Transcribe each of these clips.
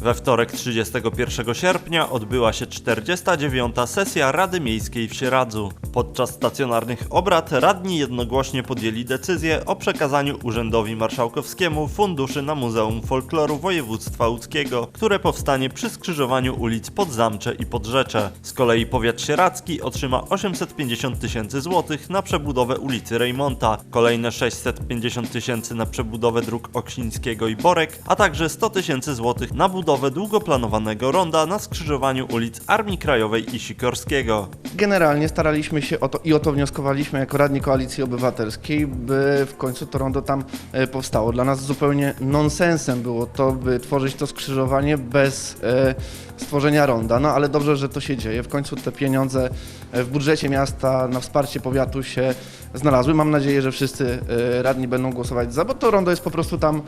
We wtorek 31 sierpnia odbyła się 49. sesja Rady Miejskiej w Sieradzu. Podczas stacjonarnych obrad radni jednogłośnie podjęli decyzję o przekazaniu Urzędowi Marszałkowskiemu funduszy na Muzeum Folkloru Województwa Łódzkiego, które powstanie przy skrzyżowaniu ulic Podzamcze i Podrzecze. Z kolei powiat sieradzki otrzyma 850 tysięcy złotych na przebudowę ulicy Rejmonta, kolejne 650 tysięcy na przebudowę dróg Oksińskiego i Borek, a także 100 tysięcy złotych na budowę długoplanowanego ronda na skrzyżowaniu ulic Armii Krajowej i Sikorskiego. Generalnie staraliśmy się o to i o to wnioskowaliśmy jako radni Koalicji Obywatelskiej, by w końcu to rondo tam e, powstało. Dla nas zupełnie nonsensem było to, by tworzyć to skrzyżowanie bez e, stworzenia ronda. No ale dobrze, że to się dzieje. W końcu te pieniądze e, w budżecie miasta na wsparcie powiatu się znalazły. Mam nadzieję, że wszyscy radni będą głosować za, bo to rondo jest po prostu tam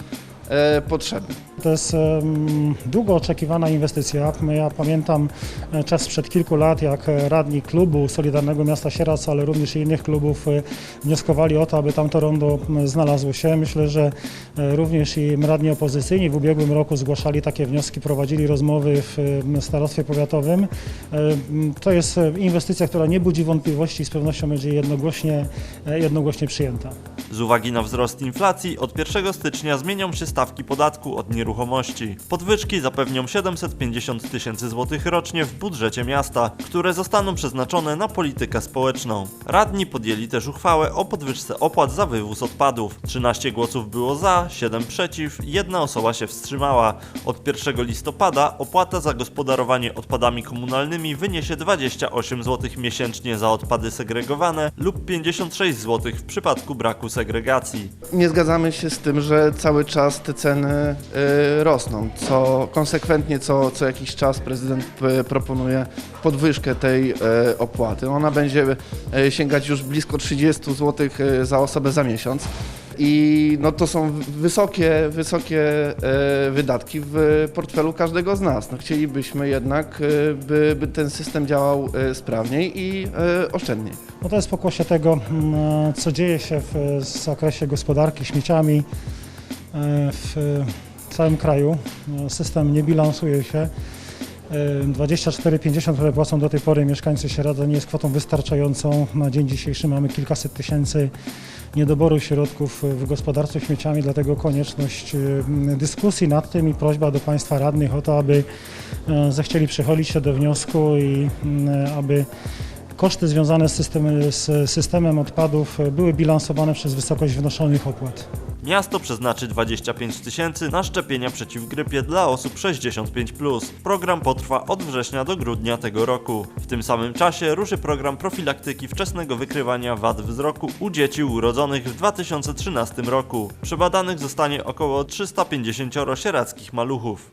potrzebne. To jest długo oczekiwana inwestycja. Ja pamiętam e, czas sprzed kilku lat, jak e, radni klubu Solidarnego Miasta Sieradz, ale również i innych klubów e, wnioskowali o to, aby tamto rondo znalazło się. Myślę, że również i radni opozycyjni w ubiegłym roku zgłaszali takie wnioski, prowadzili rozmowy w starostwie powiatowym. To jest inwestycja, która nie budzi wątpliwości i z pewnością będzie jednogłośnie, jednogłośnie przyjęta. Z uwagi na wzrost inflacji od 1 stycznia zmienią się stawki podatku od nieruchomości. Podwyżki zapewnią 750 tysięcy złotych rocznie w budżecie miasta, które zostaną przeznaczone na politykę społeczną. Radni podjęli też uchwałę o podwyżce opłat za wywóz odpadów. 13 głosów było za, 7 przeciw, jedna osoba się wstrzymała. Od 1 listopada opłata za gospodarowanie odpadami komunalnymi wyniesie 28 zł miesięcznie za odpady segregowane lub 56 zł w przypadku braku segregacji. Nie zgadzamy się z tym, że cały czas te ceny y, rosną. Co konsekwentnie co, co jakiś czas prezydent y, proponuje podwyżkę tej y, opłaty. Ona będzie y, sięgać już blisko 30 zł za osobę za miesiąc. I no to są wysokie, wysokie wydatki w portfelu każdego z nas. No chcielibyśmy jednak, by, by ten system działał sprawniej i oszczędniej. No to jest pokłosie tego, mm, co dzieje się w zakresie gospodarki śmieciami e, w całym kraju. System nie bilansuje się. E, 24,50, które płacą do tej pory mieszkańcy Sieradza nie jest kwotą wystarczającą. Na dzień dzisiejszy mamy kilkaset tysięcy niedoboru środków w gospodarce śmieciami, dlatego konieczność dyskusji nad tym i prośba do Państwa radnych o to, aby zechcieli przychylić się do wniosku i aby Koszty związane z, z systemem odpadów były bilansowane przez wysokość wnoszonych opłat. Miasto przeznaczy 25 tysięcy na szczepienia przeciw grypie dla osób 65+. Program potrwa od września do grudnia tego roku. W tym samym czasie ruszy program profilaktyki wczesnego wykrywania wad wzroku u dzieci urodzonych w 2013 roku. Przebadanych zostanie około 350 sierackich maluchów.